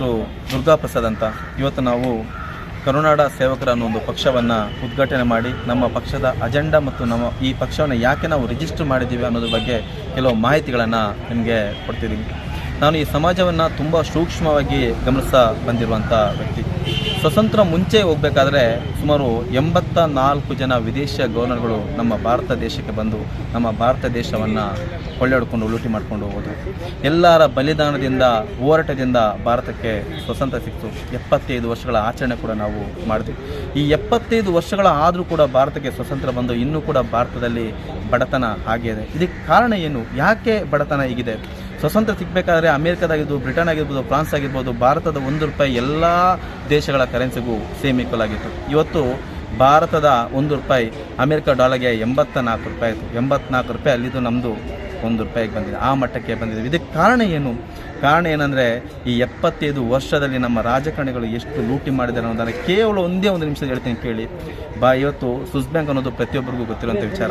ಹೆಸರು ದುರ್ಗಾ ಪ್ರಸಾದ್ ಅಂತ ಇವತ್ತು ನಾವು ಕರುನಾಡ ಸೇವಕರ ಅನ್ನೋ ಒಂದು ಪಕ್ಷವನ್ನು ಉದ್ಘಾಟನೆ ಮಾಡಿ ನಮ್ಮ ಪಕ್ಷದ ಅಜೆಂಡಾ ಮತ್ತು ನಮ್ಮ ಈ ಪಕ್ಷವನ್ನು ಯಾಕೆ ನಾವು ರಿಜಿಸ್ಟರ್ ಮಾಡಿದ್ದೀವಿ ಅನ್ನೋದ್ರ ಬಗ್ಗೆ ಕೆಲವು ಮಾಹಿತಿಗಳನ್ನು ನಿಮಗೆ ಕೊಡ್ತಿದ್ದೀನಿ. ನಾನು ಈ ಸಮಾಜವನ್ನು ತುಂಬ ಸೂಕ್ಷ್ಮವಾಗಿ ಗಮನಿಸ್ತಾ ಬಂದಿರುವಂಥ ವ್ಯಕ್ತಿ. ಸ್ವತಂತ್ರ ಮುಂಚೆ ಹೋಗಬೇಕಾದ್ರೆ ಸುಮಾರು ಎಂಬತ್ತ ನಾಲ್ಕು ಜನ ವಿದೇಶಿಯ ಗವರ್ನರ್ಗಳು ನಮ್ಮ ಭಾರತ ದೇಶಕ್ಕೆ ಬಂದು ನಮ್ಮ ಭಾರತ ದೇಶವನ್ನು ಕೊಳ್ಳೆಡ್ಕೊಂಡು ಲೂಟಿ ಮಾಡ್ಕೊಂಡು ಹೋಗೋದು. ಎಲ್ಲರ ಬಲಿದಾನದಿಂದ, ಹೋರಾಟದಿಂದ ಭಾರತಕ್ಕೆ ಸ್ವತಂತ್ರ ಸಿಕ್ತು. ಎಪ್ಪತ್ತೈದು ವರ್ಷಗಳ ಆಚರಣೆ ಕೂಡ ನಾವು ಮಾಡಿದ್ವಿ. ಈ ಎಪ್ಪತ್ತೈದು ವರ್ಷಗಳ ಆದರೂ ಕೂಡ ಭಾರತಕ್ಕೆ ಸ್ವತಂತ್ರ ಬಂದು ಇನ್ನೂ ಕೂಡ ಭಾರತದಲ್ಲಿ ಬಡತನ ಆಗಿದೆ. ಇದೆ ಇದಕ್ಕೆ ಕಾರಣ ಏನು? ಯಾಕೆ ಬಡತನ ಹೀಗಿದೆ? ಸ್ವತಂತ್ರ ಸಿಗಬೇಕಾದ್ರೆ ಅಮೇರಿಕಾದಾಗಿರ್ಬೋದು ಬ್ರಿಟನ್ ಆಗಿರ್ಬೋದು, ಫ್ರಾನ್ಸ್ ಆಗಿರ್ಬೋದು, ಭಾರತದ ಒಂದು ರೂಪಾಯಿ ಎಲ್ಲ ದೇಶಗಳ ಕರೆನ್ಸಿಗೂ ಸೇಮ್ ಈಕ್ವಲ್ ಆಗಿತ್ತು ಇವತ್ತು ಭಾರತದ ಒಂದು ರೂಪಾಯಿ ಅಮೆರಿಕ ಡಾಲರ್ಗೆ ಎಂಬತ್ತ ನಾಲ್ಕು ರೂಪಾಯಿ ಆಯಿತು. ಎಂಬತ್ನಾಲ್ಕು ರೂಪಾಯಿ ಅಲ್ಲಿದ್ದು ನಮ್ಮದು ಒಂದು ರೂಪಾಯಿಗೆ ಬಂದಿದೆ, ಆ ಮಟ್ಟಕ್ಕೆ ಬಂದಿದೆ. ಇದಕ್ಕೆ ಕಾರಣ ಏನು? ಕಾರಣ ಏನಂದರೆ, ಈ ಎಪ್ಪತ್ತೈದು ವರ್ಷದಲ್ಲಿ ನಮ್ಮ ರಾಜಕಾರಣಿಗಳು ಎಷ್ಟು ಲೂಟಿ ಮಾಡಿದ್ದಾರೆ ಅನ್ನೋದನ್ನು ಕೇವಲ ಒಂದೇ ಒಂದು ನಿಮಿಷ ಹೇಳ್ತೀನಿ ಕೇಳಿ. ಬಾ, ಇವತ್ತು ಸ್ವಿಸ್ ಬ್ಯಾಂಕ್ ಅನ್ನೋದು ಪ್ರತಿಯೊಬ್ಬರಿಗೂ ಗೊತ್ತಿರುವಂಥ ವಿಚಾರ.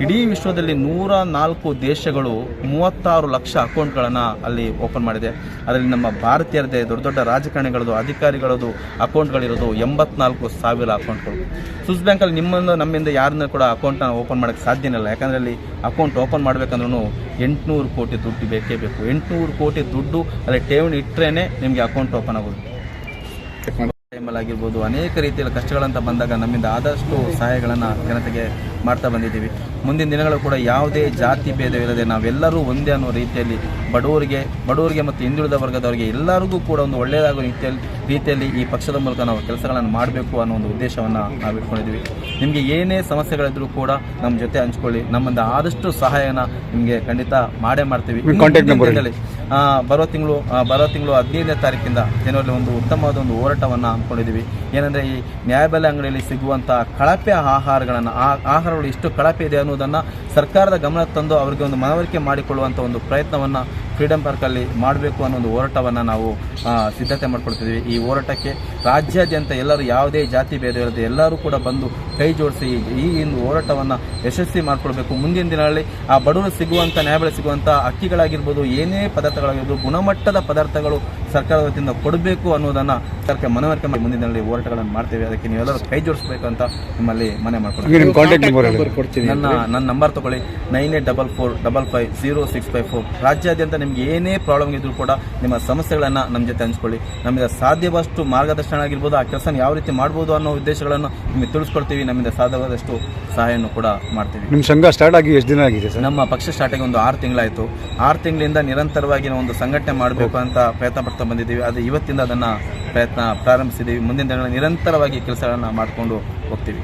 ಇಡೀ ವಿಶ್ವದಲ್ಲಿ ನೂರ ನಾಲ್ಕು ದೇಶಗಳು ಮೂವತ್ತಾರು ಲಕ್ಷ ಅಕೌಂಟ್ಗಳನ್ನು ಅಲ್ಲಿ ಓಪನ್ ಮಾಡಿದೆ. ಅದರಲ್ಲಿ ನಮ್ಮ ಭಾರತೀಯರದೇ ದೊಡ್ಡ ದೊಡ್ಡ ರಾಜಕಾರಣಿಗಳದು ಅಧಿಕಾರಿಗಳದು ಅಕೌಂಟ್ಗಳಿರೋದು ಎಂಬತ್ನಾಲ್ಕು ಸಾವಿರ ಅಕೌಂಟ್ಗಳು. ಸ್ವಿಸ್ ಬ್ಯಾಂಕಲ್ಲಿ ನಿಮ್ಮನ್ನು, ನಮ್ಮಿಂದ ಯಾರನ್ನ ಕೂಡ ಅಕೌಂಟ್ನ ಓಪನ್ ಮಾಡೋಕ್ಕೆ ಸಾಧ್ಯನೇ ಇಲ್ಲ. ಯಾಕಂದರೆ ಅಲ್ಲಿ ಅಕೌಂಟ್ ಓಪನ್ ಮಾಡಬೇಕಂದ್ರೂ ಎಂಟುನೂರು ಕೋಟಿ ದುಡ್ಡು ಬೇಕೇ ಬೇಕು. ಎಂಟುನೂರು ಕೋಟಿ ದುಡ್ಡು ಅಲ್ಲಿ ಠೇವಣಿ ಇಟ್ಟರೆ ನಿಮಗೆ ಅಕೌಂಟ್ ಓಪನ್ ಆಗೋದು. ಟೈಮಲ್ಲಿ ಆಗಿರ್ಬೋದು ಅನೇಕ ರೀತಿಯಲ್ಲಿ ಕಷ್ಟಗಳಂತ ಬಂದಾಗ ನಮ್ಮಿಂದ ಆದಷ್ಟು ಸಹಾಯಗಳನ್ನು ಜನತೆಗೆ ಮಾಡ್ತಾ ಬಂದಿದ್ದೀವಿ. ಮುಂದಿನ ದಿನಗಳು ಕೂಡ ಯಾವುದೇ ಜಾತಿ ಭೇದವಿಲ್ಲದೆ ನಾವೆಲ್ಲರೂ ಒಂದೇ ಅನ್ನೋ ರೀತಿಯಲ್ಲಿ ಬಡವರಿಗೆ ಬಡವರಿಗೆ ಮತ್ತು ಹಿಂದುಳಿದ ವರ್ಗದವರಿಗೆ ಎಲ್ಲರಿಗೂ ಕೂಡ ಒಂದು ಒಳ್ಳೆಯದಾಗುವ ರೀತಿಯಲ್ಲಿ ರೀತಿಯಲ್ಲಿ ಈ ಪಕ್ಷದ ಮೂಲಕ ನಾವು ಕೆಲಸಗಳನ್ನು ಮಾಡಬೇಕು ಅನ್ನೋ ಒಂದು ಉದ್ದೇಶವನ್ನು ನಾವು ಇಟ್ಕೊಂಡಿದ್ದೀವಿ ನಿಮಗೆ ಏನೇ ಸಮಸ್ಯೆಗಳಿದ್ರೂ ಕೂಡ ನಮ್ಮ ಜೊತೆ ಹಂಚ್ಕೊಳ್ಳಿ. ನಮ್ಮಿಂದ ಆದಷ್ಟು ಸಹಾಯನ ನಿಮಗೆ ಖಂಡಿತ ಮಾಡೇ ಮಾಡ್ತೀವಿ. ಬರೋ ತಿಂಗಳು ಬರೋ ತಿಂಗಳು ಹದಿನೈದನೇ ತಾರೀಕಿಂದ ಜನವರಿ ಒಂದು ಉತ್ತಮವಾದ ಒಂದು ಹೋರಾಟವನ್ನು ಹಮ್ಮಿಕೊಂಡಿದ್ದೀವಿ. ಏನಂದರೆ ಈ ನ್ಯಾಯಬೆಲೆ ಅಂಗಡಿಯಲ್ಲಿ ಸಿಗುವಂಥ ಕಳಪೆ ಆಹಾರಗಳನ್ನು ಆ ಆಹಾರಗಳು ಎಷ್ಟು ಕಳಪೆ ಇದೆ ಅನ್ನೋದನ್ನು ಸರ್ಕಾರದ ಗಮನ ತಂದು ಅವರಿಗೆ ಒಂದು ಮನವರಿಕೆ ಮಾಡಿಕೊಳ್ಳುವಂಥ ಒಂದು ಪ್ರಯತ್ನವನ್ನು ಫ್ರೀಡಮ್ ಪಾರ್ಕಲ್ಲಿ ಮಾಡಬೇಕು ಅನ್ನೋ ಒಂದು ಹೋರಾಟವನ್ನು ನಾವು ಸಿದ್ಧತೆ ಮಾಡ್ಕೊಳ್ತಿದ್ದೀವಿ ಈ ಹೋರಾಟಕ್ಕೆ ರಾಜ್ಯಾದ್ಯಂತ ಎಲ್ಲರೂ ಯಾವುದೇ ಜಾತಿ ಭೇದ ಇರದೆ ಎಲ್ಲರೂ ಕೂಡ ಬಂದು ಕೈ ಜೋಡಿಸಿ ಈ ಒಂದು ಹೋರಾಟವನ್ನು ಯಶಸ್ವಿ ಮಾಡ್ಕೊಳ್ಬೇಕು. ಮುಂದಿನ ದಿನಗಳಲ್ಲಿ ಆ ಬಡವರು ಸಿಗುವಂಥ ನ್ಯಾಯಬೆಲೆ ಸಿಗುವಂಥ ಅಕ್ಕಿಗಳಾಗಿರ್ಬೋದು ಏನೇ ಪದಾರ್ಥಗಳಾಗಿರ್ಬೋದು ಗುಣಮಟ್ಟದ ಪದಾರ್ಥಗಳು ಸರ್ಕಾರದ ವತಿಯಿಂದ ಕೊಡಬೇಕು ಅನ್ನೋದನ್ನು ಸರ್ಕಾರ ಮನವರಿಕೆ ಮಾಡಿ ಮುಂದಿನ ದಿನಗಳಲ್ಲಿ ಹೋರಾಟಗಳನ್ನು ಮಾಡ್ತೇವೆ. ಅದಕ್ಕೆ ನೀವೆಲ್ಲರೂ ಕೈ ಜೋಡಿಸ್ಬೇಕು ಅಂತ ನಿಮ್ಮಲ್ಲಿ ಮನೆ ಮಾಡ್ಕೊಳ್ತೀವಿ ನನ್ನ ನನ್ನ ನಂಬರ್ ತಗೊಳ್ಳಿ. Nine eight double four double five zero six five four. ರಾಜ್ಯಾದ್ಯಂತ ನಿಮ್ಗೆ ಏನೇ ಪ್ರಾಬ್ಲಮ್ ಇದ್ರೂ ಕೂಡ ನಿಮ್ಮ ಸಮಸ್ಯೆಗಳನ್ನು ನಮ್ಮ ಜೊತೆ ಹಂಚ್ಕೊಳ್ಳಿ. ನಮಗೆ ಸಾಧ್ಯವಾದಷ್ಟು ಮಾರ್ಗದರ್ಶನ ಆಗಿರ್ಬೋದು ಆ ಕೆಲಸನ ಯಾವ ರೀತಿ ಮಾಡ್ಬೋದು ಅನ್ನೋ ಉದ್ದೇಶಗಳನ್ನು ನಿಮಗೆ ತಿಳಿಸ್ಕೊಡ್ತೀವಿ. ನಮ್ಮಿಂದ ಸಾಧ್ಯವಾದಷ್ಟು ಸಹಾಯವನ್ನು ಕೂಡ ಮಾಡ್ತೀವಿ. ನಿಮ್ಮ ಸಂಘ ಸ್ಟಾರ್ಟ್ ಆಗಿ ಎಷ್ಟು ದಿನ ಆಗಿದೆ ಸರ್? ನಮ್ಮ ಪಕ್ಷ ಸ್ಟಾರ್ಟ್ ಆಗಿ ಒಂದು ಆರು ತಿಂಗಳಾಯಿತು. ಆರು ತಿಂಗಳಿಂದ ನಿರಂತರವಾಗಿ ನಾವು ಒಂದು ಸಂಘಟನೆ ಮಾಡಬೇಕು ಅಂತ ಪ್ರಯತ್ನ ಪಡ್ತಾ ಬಂದಿದ್ದೀವಿ. ಅದು ಇವತ್ತಿಂದ ಅದನ್ನು ಪ್ರಯತ್ನ ಪ್ರಾರಂಭಿಸಿದ್ದೀವಿ. ಮುಂದಿನ ದಿನಗಳಲ್ಲಿ ನಿರಂತರವಾಗಿ ಕೆಲಸಗಳನ್ನು ಮಾಡಿಕೊಂಡು ಹೋಗ್ತೀವಿ.